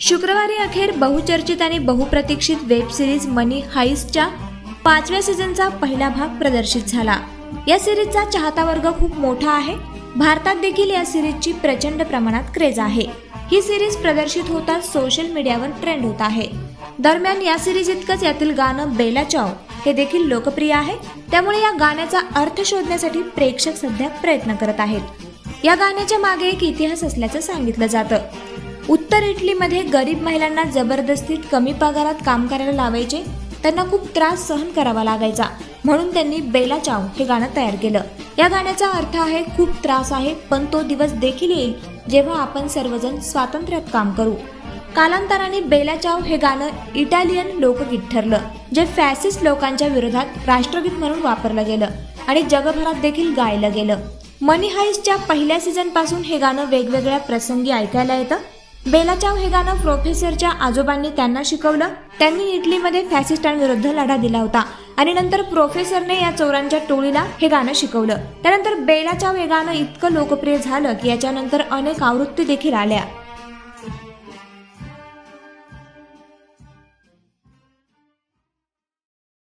शुक्रवारी अखेर बहुचर्चित आणि बहुप्रतीक्षित वेब सिरीज मनी हाईस्टच्या पाचव्या सीझनचा पहिला भाग प्रदर्शित झाला. या सिरीजचा चाहता वर्ग खूप मोठा आहे. भारतात देखील या सिरीजची प्रचंड प्रमाणात क्रेज आहे. ही सिरीज प्रदर्शित होताच सोशल मीडियावर ट्रेंड होत आहे. दरम्यान या सिरीज इतकंच यातील गाणं बेला चाव हे देखील लोकप्रिय आहे. त्यामुळे या गाण्याचा अर्थ शोधण्यासाठी प्रेक्षक सध्या प्रयत्न करत आहेत. या गाण्याच्या मागे एक इतिहास असल्याचं सांगितलं जातं. उत्तर इटलीमध्ये गरीब महिलांना जबरदस्तीत कमी पगारात काम करायला लावायचे त्यांना खूप त्रास सहन करावा लागायचा म्हणून त्यांनी बेला चाव हे गाणं तयार केलं. या गाण्याचा अर्थ आहे खूप त्रास आहे पण तो दिवस देखील येईल जेव्हा आपण सर्वजण स्वातंत्र्यात काम करू. कालांतराने बेला चाव हे गाणं इटालियन लोकगीत ठरलं जे फॅसिस्ट लोकांच्या विरोधात राष्ट्रगीत म्हणून वापरलं गेलं आणि जगभरात देखील गायलं गेलं. मनी हाईसच्या पहिल्या सीझनपासून हे गाणं वेगवेगळ्या प्रसंगी ऐकायला येतं बेलाचाव हे गाणं प्रोफेसरच्या आजोबांनी त्यांना शिकवलं. त्यांनी इटलीमध्ये फॅसिस्टांविरुद्ध लढा दिला होता. आणि नंतर प्रोफेसरने या चोरांच्या टोळीला हे गाणं शिकवलं. त्यानंतर बेलाचाव हे गाणं इतकं लोकप्रिय झालं की याच्यानंतर अनेक आवृत्ती देखील आल्या.